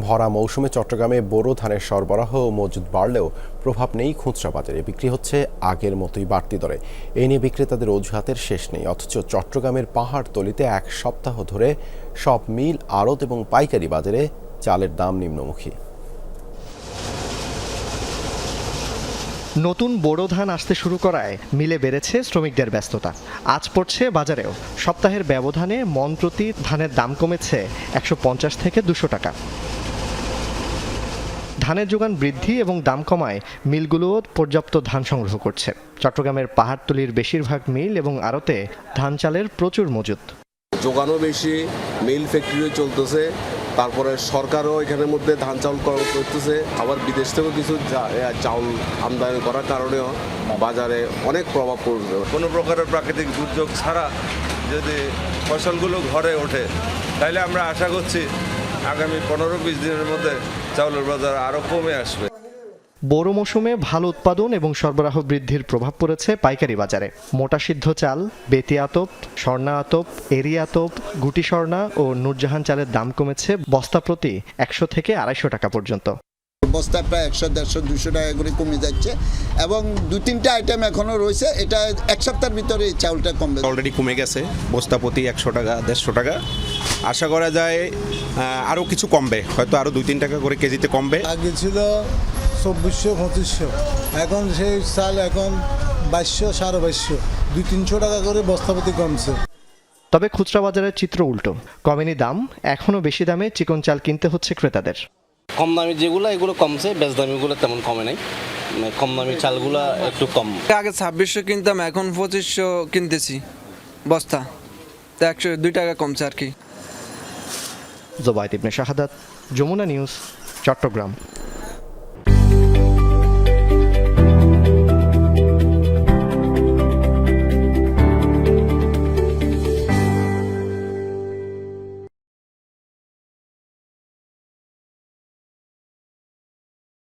ভরা মৌসুমে চট্টগ্রামে বোরো ধানের সরবরাহ ও মজুদ বাড়লেও প্রভাব নেই খুচরা বাজারে। বিক্রি হচ্ছে আগের মতোই বাড়তি দরে। এই নিয়ে বিক্রেতাদের অজুহাতের শেষ নেই, অথচ চট্টগ্রামের পাহাড়তলিতে এক সপ্তাহ ধরে সব মিল, আড়ত এবং পাইকারি বাজারে চালের দাম নিম্নমুখী। নতুন বোরো ধান আসতে শুরু করায় মিলে বেড়েছে শ্রমিকদের ব্যস্ততা। আজ পড়ছে বাজারেও। সপ্তাহের ব্যবধানে মন প্রতি ধানের দাম কমেছে একশো পঞ্চাশ থেকে দুশো টাকা। ধানের যোগান বৃদ্ধি এবং দাম কমায় মিলগুলোও পর্যাপ্ত ধান সংগ্রহ করছে। চট্টগ্রামের পাহাড়তলির বেশিরভাগ মিল এবং আড়তে ধান চালের প্রচুর মজুত। যোগানও বেশি, মিল ফ্যাক্টরিও চলতেছে, তারপরে সরকারও এখানের মধ্যে ধান চাউল কর- করতেছে। আবার বিদেশ থেকেও কিছু চাউল আমদানি করার কারণেও বাজারে অনেক প্রভাব পড়বে। কোনো প্রকারের প্রাকৃতিক দুর্যোগ ছাড়া যদি ফসলগুলো ঘরে ওঠে তাহলে আমরা আশা করছি আগামী পনেরো বিশ দিনের মধ্যে চাউলের বাজার আরও কমে আসবে। বোরো মৌসুমে ভালো উৎপাদন এবং সরবরাহ বৃদ্ধির প্রভাব পড়েছে পাইকারি বাজারে। মোটা সিদ্ধ চাল, বেতি আতপ, স্বর্ণা আতপ, এরি আতপ, গুটি স্বর্ণা ও নূরজাহান চালের দাম কমেছে বস্তা প্রতি একশো থেকে আড়াইশো টাকা পর্যন্ত। বস্তা প্রায় একশো দেড়শো দুশো টাকা করে কমে যাচ্ছে। এবং দু তিনটা আইটেম এখনও রয়েছে। এটা এক সপ্তাহের ভিতরে এই চাউলটা কমবে। অলরেডি কমে গেছে। বস্তা প্রতি একশো টাকা দেড়শো টাকা। আশা করা যায় আরও কিছু কমবে। হয়তো আরও দুই তিন টাকা করে কেজিতে কমবে। আগে ছিল চব্বিশশো পঁচিশশো। এখন সেই চাল এখন বাইশশো সাড়ে বাইশশো। দুই তিনশো টাকা করে বস্তাপতি কমছে। তবে খুচরা বাজারের চিত্র উল্টো। কমেনি দাম এখনও বেশি দামে চিকন চাল কিনতে হচ্ছে ক্রেতাদের। কম দামি যেগুলো এগুলো কমছে বেশ দামিগুলো তেমন কমে নাই। মানে কম দামি চালগুলো একটু কম। আগে ছাব্বিশশো কিনতাম এখন পঁচিশশো কিনতেছি বস্তা। তো একশো দুই টাকা কমছে আর কি। জোবায়দ ইবনে শাহাদাত যমুনা নিউজ চট্টগ্রাম।